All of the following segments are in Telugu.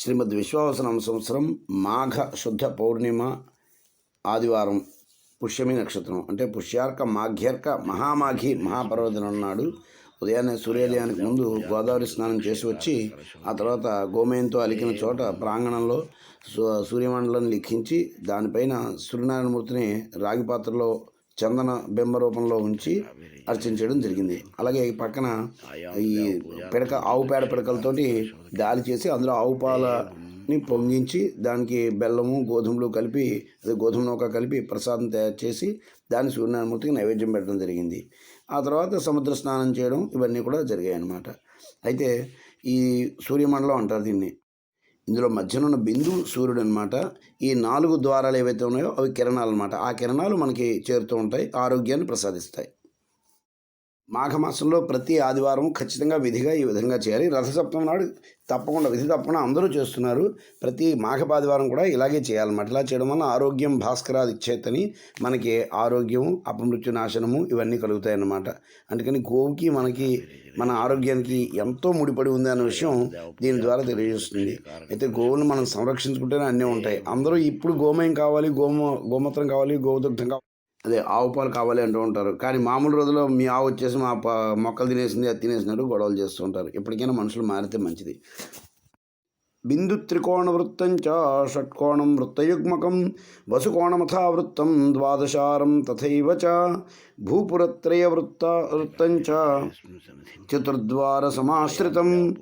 శ్రీమద్ విశ్వావసనం సంవత్సరం మాఘ శుద్ధ పౌర్ణిమ ఆదివారం పుష్యమి నక్షత్రం. అంటే పుష్యార్క మాఘ్యర్క మహామాఘి మహాపర్వదినం నాడు ఉదయాన్నే సూర్యోదయానికి ముందు గోదావరి స్నానం చేసి వచ్చి ఆ తర్వాత గోమయంతో అలికిన చోట ప్రాంగణంలో సూ- సూర్యమండలం లిఖించి దానిపైన సూర్యనారాయణమూర్తిని రాగి పాత్రలో చందన బింబ రూపంలో ఉంచి అర్చించడం జరిగింది. అలాగే ఈ పక్కన ఈ పిడక ఆవు పేడ పిడకలతోటి దాడి చేసి అందులో ఆవు పాలని పొంగించి దానికి బెల్లము గోధుమలు కలిపి అదే గోధుమ నూక కలిపి ప్రసాదం తయారు చేసి దాన్ని సూర్యనారాయణమూర్తికి నైవేద్యం పెట్టడం జరిగింది. ఆ తర్వాత సముద్ర స్నానం చేయడం ఇవన్నీ కూడా జరిగాయి అన్నమాట అయితే ఈ సూర్యమండలం అంటారు దీన్ని. ఇందులో మధ్యన ఉన్న బిందు సూర్యుడు అనమాట ఈ నాలుగు ద్వారాలు ఏవైతే ఉన్నాయో అవి కిరణాలు అనమాట ఆ కిరణాలు మనకి చేరుతూ ఉంటాయి ఆరోగ్యాన్ని ప్రసాదిస్తాయి. మాఘమాసంలో ప్రతి ఆదివారం ఖచ్చితంగా విధిగా ఈ విధంగా చేయాలి. రథసప్తమి నాడు తప్పకుండా విధి తప్పకుండా అందరూ చేస్తున్నారు. ప్రతి మాఘపాదివారం కూడా ఇలాగే చేయాలన్నమాట. ఇలా చేయడం వల్ల ఆరోగ్యం భాస్కరాది చేతని మనకి ఆరోగ్యం అపమృత్యు నాశనము ఇవన్నీ కలుగుతాయి అన్నమాట అందుకని గోవుకి మనకి మన ఆరోగ్యానికి ఎంతో ముడిపడి ఉంది అనే విషయం దీని ద్వారా తెలియజేస్తుంది. అయితే గోవును మనం సంరక్షించుకుంటేనే అన్నీ ఉంటాయి. అందరూ ఇప్పుడు గోమయం కావాలి గోమ గోమూత్రం కావాలి గోదుగ్ధం కావాలి. అదే ఆవు పాలు కావాలి అంటూ ఉంటారు. కానీ మామూలు రోజుల్లో మీ ఆవు వచ్చేసి మా మొక్కలు తినేసింది అది తినేసినట్టు గొడవలు చేస్తూ ఉంటారు. ఎప్పటికైనా మనుషులు మారితే మంచిది. బిందు త్రికోణ వృత్తం చ షట్కోణం వృత్తయుగ్మకం వసుకోణమథా వృత్తం ద్వాదశారం తథైవ చ భూపురత్రయ వృత్త వృత్తం చ చతుర్ద్వార సమాశ్రితం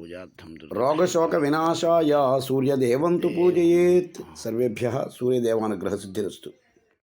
రోగశోక వినాశాయ సూర్యదేవంతు పూజయేత్. సర్వేభ్య సూర్యదేవానుగ్రహ సిద్ధిరస్తు.